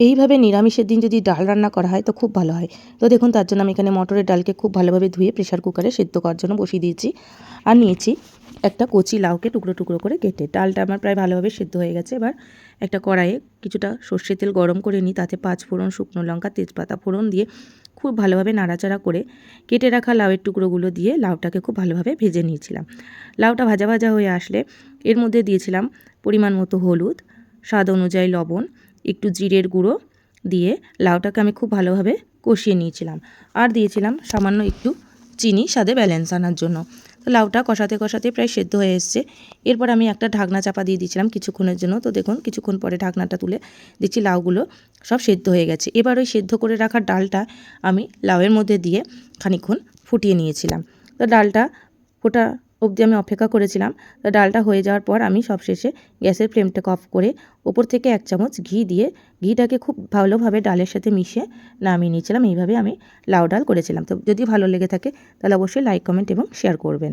এইভাবে নিরামিষের দিন যদি ডাল রান্না করা হয়, তো খুব ভালো হয়। তো দেখুন, তার জন্য আমি এখানে মটরের ডালকে খুব ভালোভাবে ধুয়ে প্রেশার কুকারে সেদ্ধ করার জন্য বসিয়ে দিয়েছি। আর নিয়েছি একটা কচি লাউকে টুকরো টুকরো করে কেটে। ডালটা আমার প্রায় ভালোভাবে সেদ্ধ হয়ে গেছে। এবার একটা কড়াইয়ে কিছুটা সর্ষের তেল গরম করে নিই। তাতে পাঁচ ফোড়ন শুকনো লঙ্কা, তেজপাতা ফোড়ন দিয়ে খুব ভালোভাবে নাড়াচাড়া করে কেটে রাখা লাউয়ের টুকরোগুলো দিয়ে লাউটাকে খুব ভালোভাবে ভেজে নিয়েছিলাম। লাউটা ভাজা ভাজা হয়ে আসলে এর মধ্যে দিয়েছিলাম পরিমাণ মতো হলুদ, স্বাদ অনুযায়ী লবণ একটু জিরের গুঁড়ো দিয়ে লাউটাকে আমি খুব ভালোভাবে কষিয়ে নিয়েছিলাম। আর দিয়েছিলাম সামান্য একটু চিনি স্বাদে ব্যালেন্স আনার জন্য। তো লাউটা কষাতে কষাতে প্রায় সেদ্ধ হয়ে এসছে। এরপর আমি একটা ঢাকনা চাপা দিয়ে দিয়েছিলাম কিছুক্ষণের জন্য। তো দেখুন, কিছুক্ষণ পরে ঢাকনাটা তুলে দেখছি লাউগুলো সব সেদ্ধ হয়ে গেছে। এবার ওই সেদ্ধ করে রাখা ডালটা আমি লাউয়ের মধ্যে দিয়ে খানিক্ষণ ফুটিয়ে নিয়েছিলাম। তো ডালটা ফোটা অবধি আমি অপেক্ষা করেছিলাম। তো ডালটা হয়ে যাওয়ার পর আমি সবশেষে গ্যাসের ফ্লেমটাকে অফ করে ওপর থেকে এক চামচ ঘি দিয়ে ঘিটাকে খুব ভালোভাবে ডালের সাথে মিশিয়ে নামিয়ে নিয়েছিলাম। এইভাবে আমি লাউ ডাল করেছিলাম। তো যদি ভালো লেগে থাকে তাহলে অবশ্যই লাইক, কমেন্ট এবং শেয়ার করবেন।